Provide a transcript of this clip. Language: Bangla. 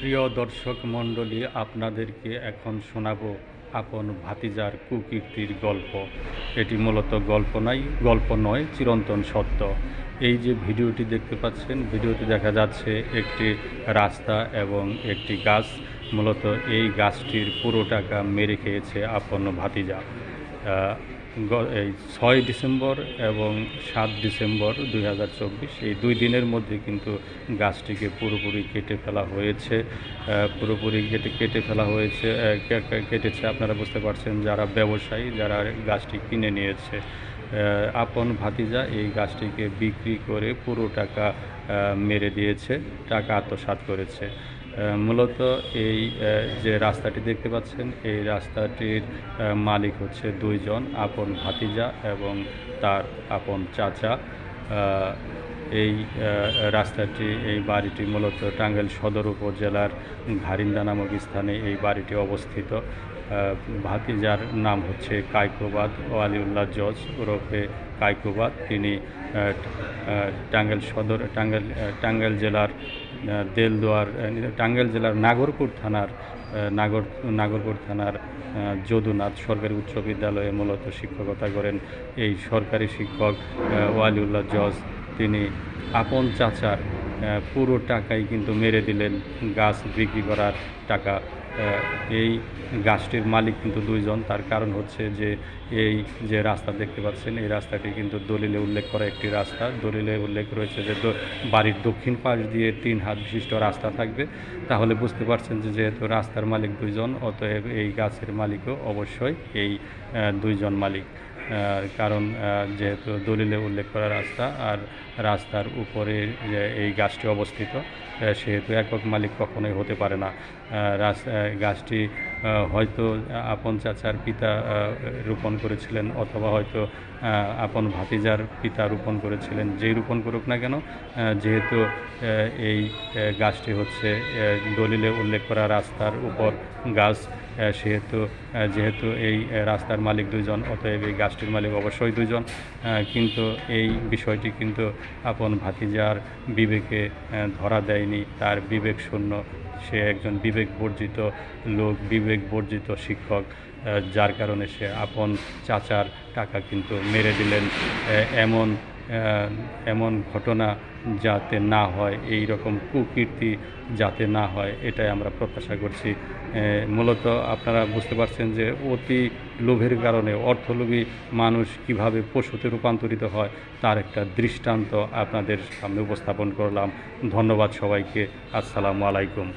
প্রিয় দর্শক মণ্ডলী, আপনাদেরকে এখন শোনাবো আপন ভাতিজার কুকীর্তির গল্প। এটি মূলত গল্প নাই গল্প নয়, চিরন্তন সত্য। এই যে ভিডিওটি দেখতে পাচ্ছেন, ভিডিওতে দেখা যাচ্ছে একটি রাস্তা এবং একটি গাছ। মূলত এই গাছটির পুরো টাকা মেরে খেয়েছে আপন ভাতিজা। এই ছয় ডিসেম্বর এবং সাত ডিসেম্বর দুই হাজার চব্বিশ, এই দুই দিনের মধ্যে কিন্তু গাছটিকে পুরোপুরি কেটে ফেলা হয়েছে। পুরোপুরি কেটে কেটে ফেলা হয়েছে কেটেছে। আপনারা বুঝতে পারছেন, যারা ব্যবসায়ী, যারা গাছটি কিনে নিয়েছে আপন ভাতিজা এই গাছটিকে বিক্রি করে পুরো টাকা মেরে দিয়েছে, টাকা আত্মসাৎ করেছে। মূলত এই যে রাস্তাটি দেখতে পাচ্ছেন, এই রাস্তাটির মালিক হচ্ছে দুইজন, আপন ভাতিজা এবং তার আপন চাচা। এই রাস্তাটি, এই বাড়িটি মূলত টাঙ্গাইল সদর উপজেলার ঘারিন্দা নামক স্থানে এই বাড়িটি অবস্থিত। ভাতিজার নাম হচ্ছে কাইকোবাদ, ওয়ালিউল্লাহ জজ ওরফে কাইকোবাদ। তিনি টাঙ্গাইল সদর, টাঙ্গাইল টাঙ্গাইল জেলার দেলদুয়ার টাঙ্গাইল জেলার নাগরপুর থানার নাগর, নাগরপুর থানার যদুনাথ সরকারি উচ্চ বিদ্যালয়ে মূলত শিক্ষকতা করেন। এই সরকারি শিক্ষক ওয়ালিউল্লাহ জজ তিনি আপন চাচার পুরো টাকাই কিন্তু মেরে দিলেন গাছ বিক্রি করার টাকা। এই গাছটির মালিক কিন্তু দুইজন। তার কারণ হচ্ছে যে এই যে রাস্তা দেখতে পাচ্ছেন, এই রাস্তাটি কিন্তু দলিলে উল্লেখ করা একটি রাস্তা। দলিলে উল্লেখ রয়েছে যে বাড়ির দক্ষিণ পাশ দিয়ে তিন হাত বিশিষ্ট রাস্তা থাকবে। তাহলে বুঝতে পারছেন যে যেহেতু রাস্তার মালিক দুইজন, অতএব এই গাছের মালিকও অবশ্যই এই দুইজন মালিক। কারণ যেহেতু দলিলে উল্লেখ করা রাস্তা আর রাস্তার উপরে এই গাছটি অবস্থিত সেহেতু একক মালিক কখনোই হতে পারে না। গাছটি হয়তো আপন চাচার পিতা রোপণ করেছিলেন অথবা হয়তো আপন ভাতিজার পিতা রোপণ করেছিলেন, যেই রোপণ করুক না কেন যেহেতু এই গাছটি হচ্ছে দলিলে উল্লেখ করা রাস্তার উপর গাছ সেহেতু যেহেতু এই রাস্তার মালিক দুজন অতএব এই গাছটির মালিক অবশ্যই দুজন কিন্তু এই বিষয়টি কিন্তু আপন ভাতিজার বিবেকে ধরা দেয়নি, তার বিবেক শূন্য, সে একজন বিবেক বর্জিত লোক, বিবেক বর্জিত শিক্ষক যার কারণে সে আপন চাচার টাকা কিন্তু মেরে দিলেন। এমন এমন ঘটনা যাতে না হয়, এই রকম কুকীর্তি যাতে না হয়, এটাই আমরা প্রত্যাশা করছি। মূলত আপনারা বুঝতে পারছেন যে অতি লোভের কারণে অর্থলোভী মানুষ কীভাবে পশুতে রূপান্তরিত হয়, তার একটা দৃষ্টান্ত আপনাদের সামনে উপস্থাপন করলাম। ধন্যবাদ সবাইকে। আসসালামু আলাইকুম।